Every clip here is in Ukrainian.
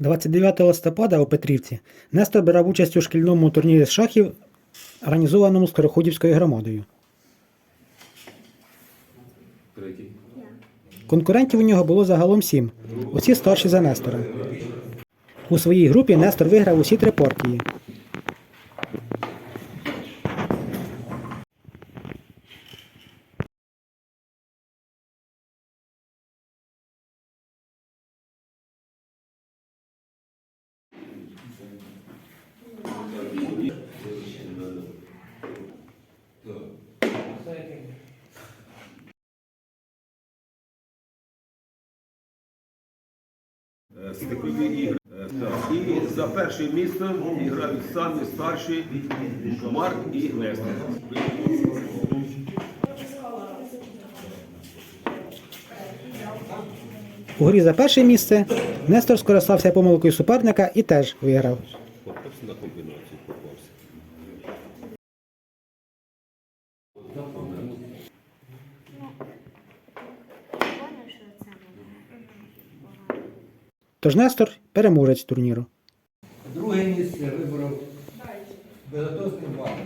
29 листопада у Петрівці Нестор брав участь у шкільному турнірі з шахів, організованому Скороходівською громадою. Конкурентів у нього було загалом сім, усі старші за Нестора. У своїй групі Нестор виграв усі три партії. Стикові ігри. І за перше місце грають самі старші Марк і Нестор. У грі за перше місце Нестор скористався помилкою суперника і теж виграв. На комбінацію, попався. Тож Нестор переможець турніру. Друге місце виборов Безотосний Ван.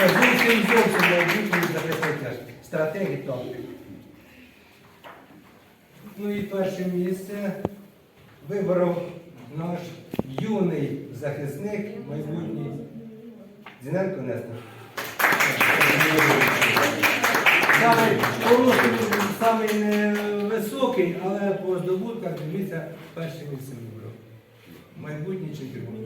Зовсім зовсім майбутній захисник стратегії тактик. Ну і перше місце виборов наш юний захисник, майбутній Зіненко Нестор. Далі самий невисокий, але по здобутках дивіться перше місце вибрав. Майбутній чемпіон.